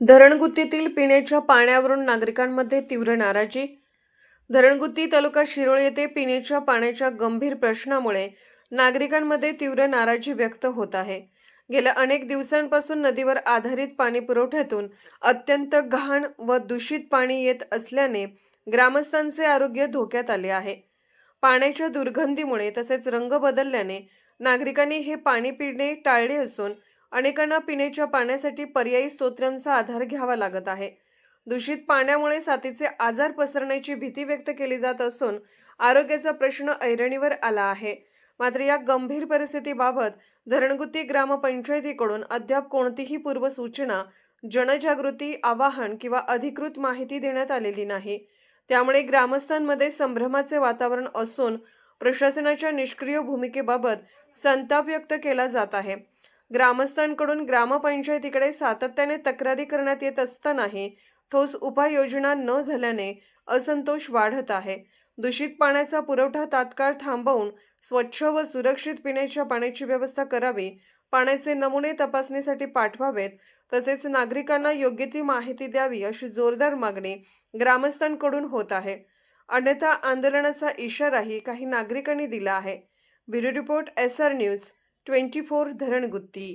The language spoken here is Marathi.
धरणगुत्तीतील पिण्याच्या पाण्यावरून नागरिकांमध्ये तीव्र नाराजी. धरणगुत्ती तालुका शिरोळ येथे पिण्याच्या पाण्याच्या गंभीर प्रश्नामुळे नागरिकांमध्ये तीव्र नाराजी व्यक्त होत आहे. गेल्या अनेक दिवसांपासून नदीवर आधारित पाणी पुरवठ्यातून अत्यंत घाण व दूषित पाणी येत असल्याने ग्रामस्थांचे आरोग्य धोक्यात आले आहे. पाण्याच्या दुर्गंधीमुळे तसेच रंग बदलल्याने नागरिकांनी हे पाणी पिणे टाळले असून अनेकांना पिण्याच्या पाण्यासाठी पर्यायी स्तोत्रांचा आधार घ्यावा लागत आहे. दूषित पाण्यामुळे साथीचे आजार पसरण्याची भीती व्यक्त केली जात असून आरोग्याचा प्रश्न ऐरणीवर आला आहे. मात्र या गंभीर परिस्थितीबाबत धरणगुती ग्रामपंचायतीकडून अद्याप कोणतीही पूर्वसूचना जनजागृती आवाहन किंवा अधिकृत माहिती देण्यात आलेली नाही. त्यामुळे ग्रामस्थांमध्ये संभ्रमाचे वातावरण असून प्रशासनाच्या निष्क्रिय भूमिकेबाबत संताप व्यक्त केला जात आहे. ग्रामस्थांकडून ग्रामपंचायतीकडे सातत्याने तक्रारी करण्यात येत असतानाही ठोस उपाययोजना न झाल्याने असंतोष वाढत आहे. दूषित पाण्याचा पुरवठा तात्काळ थांबवून स्वच्छ व सुरक्षित पिण्याच्या पाण्याची व्यवस्था करावी पाण्याचे नमुने तपासणीसाठी पाठवावेत तसेच नागरिकांना योग्य ती माहिती द्यावी अशी जोरदार मागणी ग्रामस्थांकडून होत आहे. अन्यथा आंदोलनाचा इशाराही काही नागरिकांनी दिला आहे. Bureau report S R news. Twenty four Dharangutti